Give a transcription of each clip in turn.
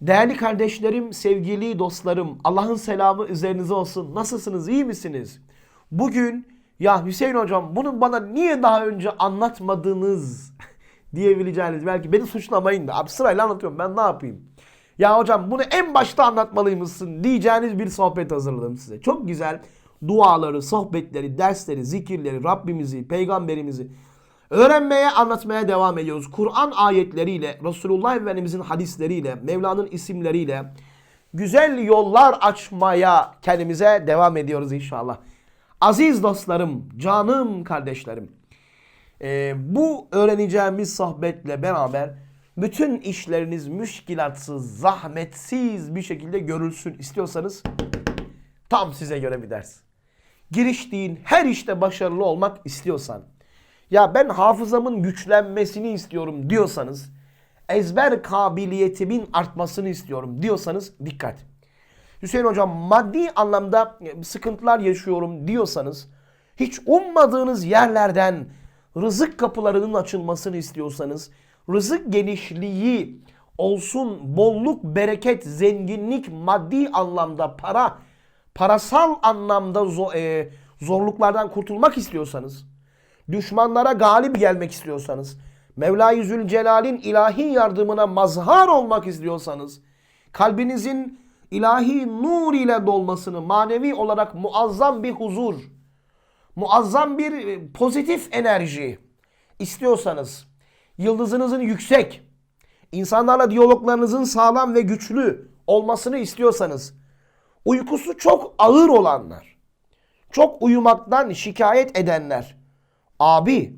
Değerli kardeşlerim, sevgili dostlarım, Allah'ın selamı üzerinize olsun. Nasılsınız, iyi misiniz? Bugün, ya Hüseyin hocam bunu bana niye daha önce anlatmadınız diyebileceğiniz, belki beni suçlamayın da, abi sırayla anlatıyorum ben ne yapayım? Ya hocam bunu en başta anlatmalıymışsın diyeceğiniz bir sohbet hazırladım size. Çok güzel duaları, sohbetleri, dersleri, zikirleri, Rabbimizi, peygamberimizi Öğrenmeye, anlatmaya devam ediyoruz. Kur'an ayetleriyle, Resulullah Efendimizin hadisleriyle, Mevla'nın isimleriyle güzel yollar açmaya kendimize devam ediyoruz inşallah. Aziz dostlarım, canım kardeşlerim. e, bu öğreneceğimiz sohbetle beraber bütün işleriniz müşkilatsız, zahmetsiz bir şekilde görülsün istiyorsanız tam size göre bir ders. Giriştiğin her işte başarılı olmak istiyorsan, ya ben hafızamın güçlenmesini istiyorum diyorsanız, ezber kabiliyetimin artmasını istiyorum diyorsanız dikkat. Hüseyin hocam maddi anlamda sıkıntılar yaşıyorum diyorsanız, hiç ummadığınız yerlerden rızık kapılarının açılmasını istiyorsanız, rızık genişliği olsun, bolluk, bereket, zenginlik, maddi anlamda para, parasal anlamda e, zorluklardan kurtulmak istiyorsanız, düşmanlara galip gelmek istiyorsanız, Mevla-i Zülcelal'in ilahi yardımına mazhar olmak istiyorsanız, kalbinizin ilahi nur ile dolmasını, manevi olarak muazzam bir huzur, muazzam bir e, pozitif enerji istiyorsanız, yıldızınızın yüksek, insanlarla diyaloglarınızın sağlam ve güçlü olmasını istiyorsanız, uykusu çok ağır olanlar, çok uyumaktan şikayet edenler, Abi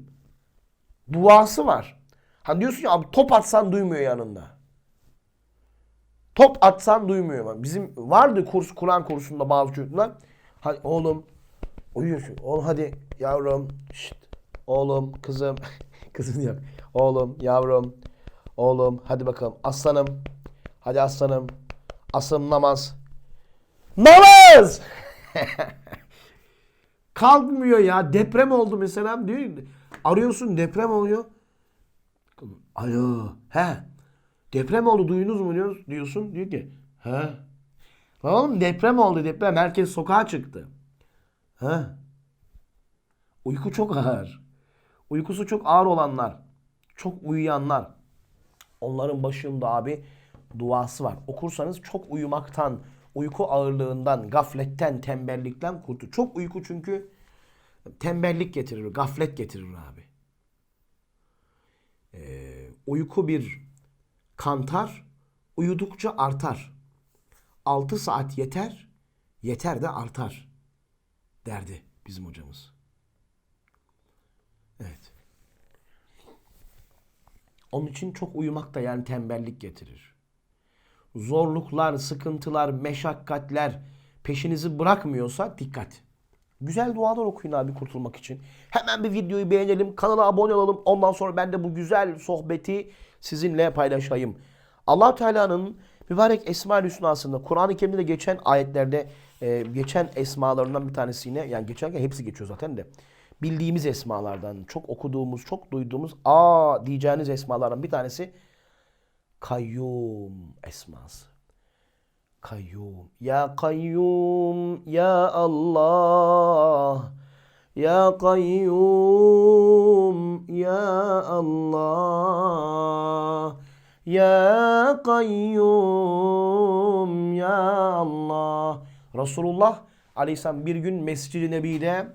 duası var. Hani diyorsun ya abi top atsan duymuyor yanında. Top atsan duymuyor. Bizim vardı kurs Kur'an kursunda bazı çocuklar. Hadi oğlum uyuyorsun. Oğlum hadi yavrum. Şşt. Oğlum kızım. kızım yok. Oğlum yavrum. Oğlum hadi bakalım. Aslanım. Hadi aslanım. Aslanım namaz. Namaz! Kalkmıyor ya. Deprem oldu mesela. Diyor, arıyorsun deprem oluyor. Alo. He. Deprem oldu duydunuz mu diyor, diyorsun. Diyor ki he. Lan Oğlum deprem oldu deprem. Herkes sokağa çıktı. He. Uyku çok ağır. Uykusu çok ağır olanlar. Çok uyuyanlar. Onların başında abi duası var. Okursanız çok uyumaktan, uyku ağırlığından, gafletten, tembellikten kurtul. Çok uyku çünkü tembellik getirir, gaflet getirir abi. Ee, uyku bir kantar, uyudukça artar. 6 saat yeter, yeter de artar derdi bizim hocamız. Evet. Onun için çok uyumak da yani tembellik getirir zorluklar, sıkıntılar, meşakkatler peşinizi bırakmıyorsa dikkat. Güzel dualar okuyun abi kurtulmak için. Hemen bir videoyu beğenelim, kanala abone olalım. Ondan sonra ben de bu güzel sohbeti sizinle paylaşayım. allah Teala'nın mübarek Esma-ül Hüsna'sında Kur'an-ı Kerim'de de geçen ayetlerde e, geçen esmalarından bir tanesine yani geçerken hepsi geçiyor zaten de bildiğimiz esmalardan çok okuduğumuz, çok duyduğumuz aa diyeceğiniz esmalardan bir tanesi Kayyum esması. Kayyum. Ya Kayyum Ya Allah. Ya Kayyum Ya Allah. Ya Kayyum Ya Allah. Resulullah Aleyhisselam bir gün Mescid-i Nebi'de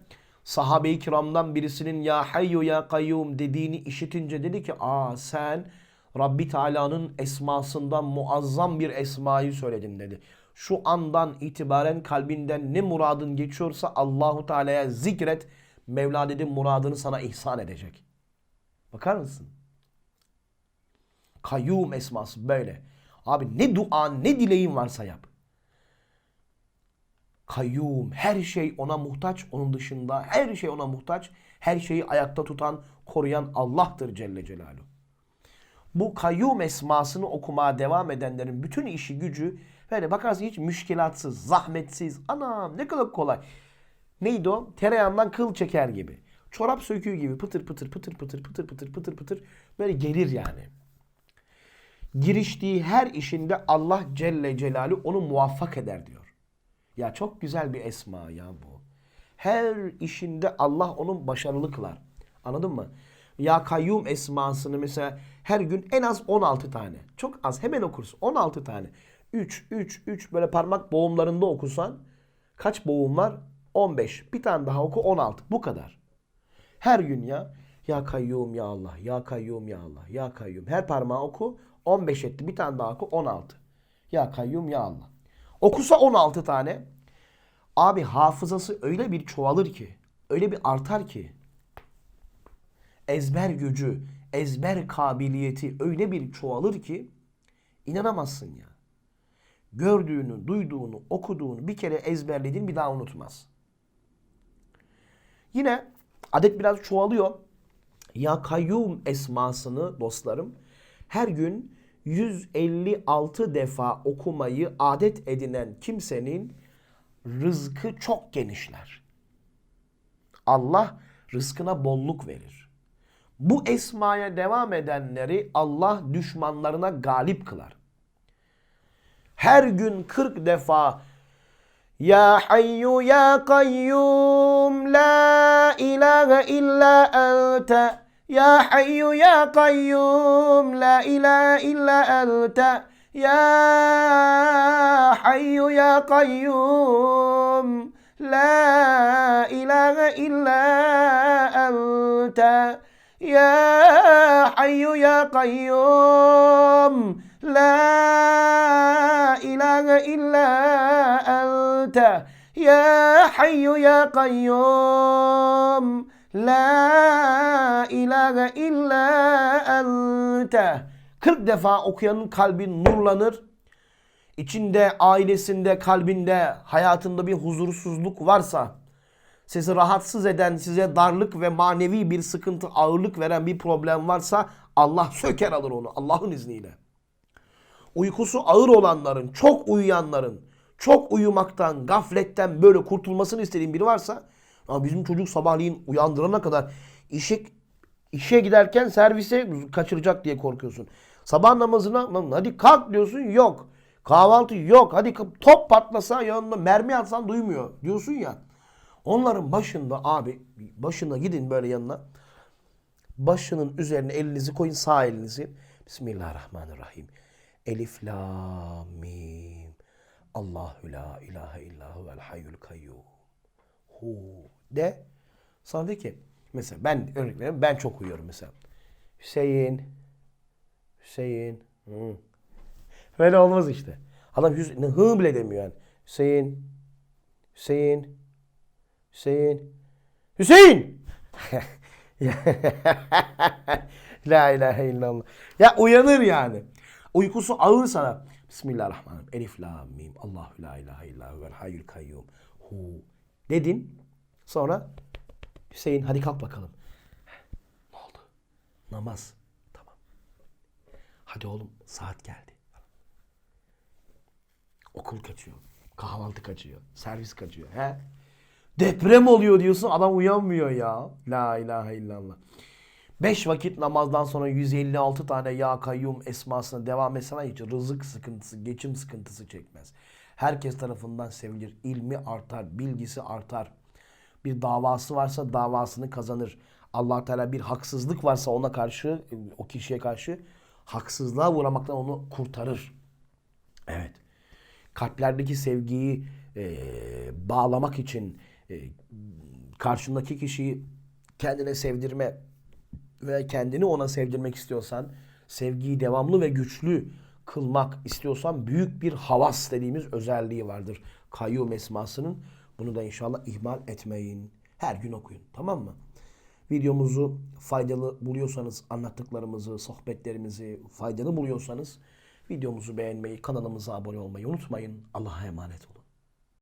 sahabe-i kiramdan birisinin Ya Hayyu Ya Kayyum dediğini işitince dedi ki aa sen Rabbi Teala'nın esmasından muazzam bir esmayı söyledin dedi. Şu andan itibaren kalbinden ne muradın geçiyorsa Allahu Teala'ya zikret. Mevla dedi muradını sana ihsan edecek. Bakar mısın? Kayyum esması böyle. Abi ne dua ne dileğin varsa yap. Kayyum her şey ona muhtaç onun dışında her şey ona muhtaç. Her şeyi ayakta tutan koruyan Allah'tır Celle Celaluhu bu kayyum esmasını okumaya devam edenlerin bütün işi gücü böyle bakarsın hiç müşkilatsız, zahmetsiz. Anam ne kadar kolay. Neydi o? Tereyağından kıl çeker gibi. Çorap söküğü gibi pıtır pıtır pıtır pıtır pıtır pıtır pıtır pıtır böyle gelir yani. giriştiği her işinde Allah Celle Celaluhu onu muvaffak eder diyor. Ya çok güzel bir esma ya bu. Her işinde Allah onun başarılı kılar. Anladın mı? Ya kayyum esmasını mesela her gün en az 16 tane. Çok az hemen okursun. 16 tane. 3, 3, 3 böyle parmak boğumlarında okusan kaç boğum var? 15. Bir tane daha oku 16. Bu kadar. Her gün ya. Ya kayyum ya Allah. Ya kayyum ya Allah. Ya kayyum. Her parmağı oku. 15 etti. Bir tane daha oku. 16. Ya kayyum ya Allah. Okusa 16 tane. Abi hafızası öyle bir çoğalır ki. Öyle bir artar ki. Ezber gücü, ezber kabiliyeti öyle bir çoğalır ki inanamazsın ya. Gördüğünü, duyduğunu, okuduğunu bir kere ezberledin bir daha unutmaz. Yine adet biraz çoğalıyor. Ya kayyum esmasını dostlarım her gün 156 defa okumayı adet edinen kimsenin rızkı çok genişler. Allah rızkına bolluk verir. Bu esmaya devam edenleri Allah düşmanlarına galip kılar. Her gün 40 defa ya hayyu ya kayyum la ilahe illa ente Ya hayyu ya kayyum la ilahe illa ente Ya hayyu ya kayyum la ilahe illa Ya hayyu ya kayyum. La ilahe illa ente. Ya hayyu ya kayyum. La ilahe illa ente. 40 defa okuyanın kalbi nurlanır. İçinde, ailesinde, kalbinde, hayatında bir huzursuzluk varsa, sizi rahatsız eden, size darlık ve manevi bir sıkıntı, ağırlık veren bir problem varsa Allah söker alır onu Allah'ın izniyle. Uykusu ağır olanların, çok uyuyanların, çok uyumaktan, gafletten böyle kurtulmasını istediğin biri varsa ama bizim çocuk sabahleyin uyandırana kadar işe işe giderken servise kaçıracak diye korkuyorsun. Sabah namazına "Lan hadi kalk diyorsun yok. Kahvaltı yok. Hadi top patlasa yanında mermi atsan duymuyor diyorsun ya. Onların başında abi başına gidin böyle yanına. Başının üzerine elinizi koyun sağ elinizi. Bismillahirrahmanirrahim. Elif la mim. Allahu la ilahe illahu vel hayyul kayyum. Hu de. Sonra de ki mesela ben örnek vereyim ben çok uyuyorum mesela. Hüseyin Hüseyin hı. Böyle olmaz işte. Adam yüz, hı bile demiyor yani. Hüseyin Hüseyin Hüseyin Hüseyin La ilahe illallah. Ya uyanır yani. Uykusu ağır sana. Bismillahirrahmanirrahim. Elif la mim. Allahu la ilahe illahu vel hayyul kayyum. Hu. Dedin. Sonra Hüseyin hadi kalk bakalım. Ne oldu? Namaz. Tamam. Hadi oğlum saat geldi. Okul kaçıyor. Kahvaltı kaçıyor. Servis kaçıyor. He? Deprem oluyor diyorsun adam uyanmıyor ya. La ilahe illallah. Beş vakit namazdan sonra 156 tane ya kayyum esmasına devam etsene hiç rızık sıkıntısı, geçim sıkıntısı çekmez. Herkes tarafından sevilir. İlmi artar, bilgisi artar. Bir davası varsa davasını kazanır. allah Teala bir haksızlık varsa ona karşı, o kişiye karşı haksızlığa uğramaktan onu kurtarır. Evet. Kalplerdeki sevgiyi e, bağlamak için e, karşındaki kişiyi kendine sevdirme ve kendini ona sevdirmek istiyorsan, sevgiyi devamlı ve güçlü kılmak istiyorsan büyük bir havas dediğimiz özelliği vardır. Kayyum esmasının. Bunu da inşallah ihmal etmeyin. Her gün okuyun. Tamam mı? Videomuzu faydalı buluyorsanız, anlattıklarımızı, sohbetlerimizi faydalı buluyorsanız videomuzu beğenmeyi, kanalımıza abone olmayı unutmayın. Allah'a emanet olun.